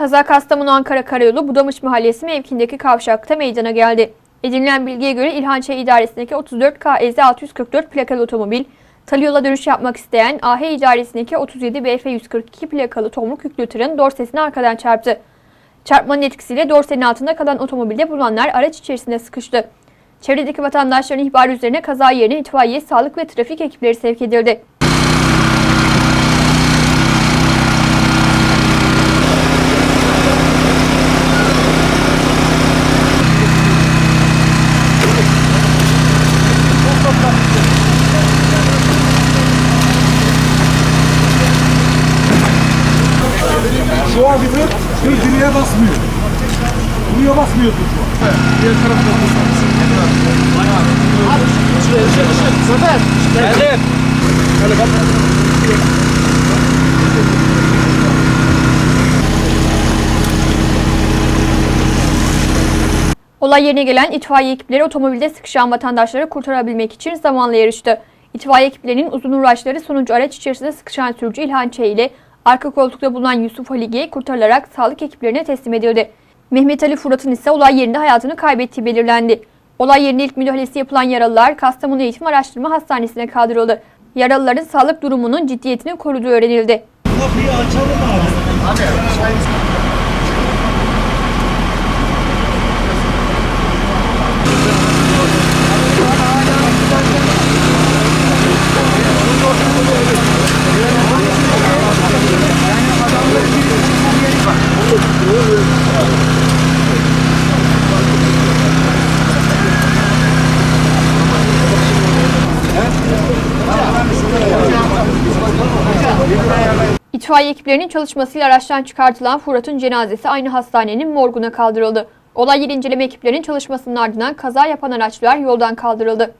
Kaza Kastamonu Ankara Karayolu Budamış Mahallesi mevkindeki kavşakta meydana geldi. Edinilen bilgiye göre İlhançay İdaresi'ndeki 34 KEZ 644 plakalı otomobil, Talyola dönüş yapmak isteyen AH İdaresi'ndeki 37 BF 142 plakalı tomruk yüklü tırın dorsesini arkadan çarptı. Çarpmanın etkisiyle dorsenin altında kalan otomobilde bulunanlar araç içerisinde sıkıştı. Çevredeki vatandaşların ihbarı üzerine kaza yerine itfaiye, sağlık ve trafik ekipleri sevk edildi. Şu an gibi bir direğe basmıyor. Buraya basmıyorsun şu an. Diğer tarafta Olay yerine gelen itfaiye ekipleri otomobilde sıkışan vatandaşları kurtarabilmek için zamanla yarıştı. İtfaiye ekiplerinin uzun uğraşları sonucu araç içerisinde sıkışan sürücü İlhan Ç. ile arka koltukta bulunan Yusuf Halige'yi kurtarılarak sağlık ekiplerine teslim edildi. Mehmet Ali Fırat'ın ise olay yerinde hayatını kaybettiği belirlendi. Olay yerine ilk müdahalesi yapılan yaralılar Kastamonu Eğitim Araştırma Hastanesi'ne kaldırıldı. Yaralıların sağlık durumunun ciddiyetini koruduğu öğrenildi. kapıyı açalım abi. İtfaiye ekiplerinin çalışmasıyla araçtan çıkartılan Fırat'ın cenazesi aynı hastanenin morguna kaldırıldı. Olay yeri inceleme ekiplerinin çalışmasının ardından kaza yapan araçlar yoldan kaldırıldı.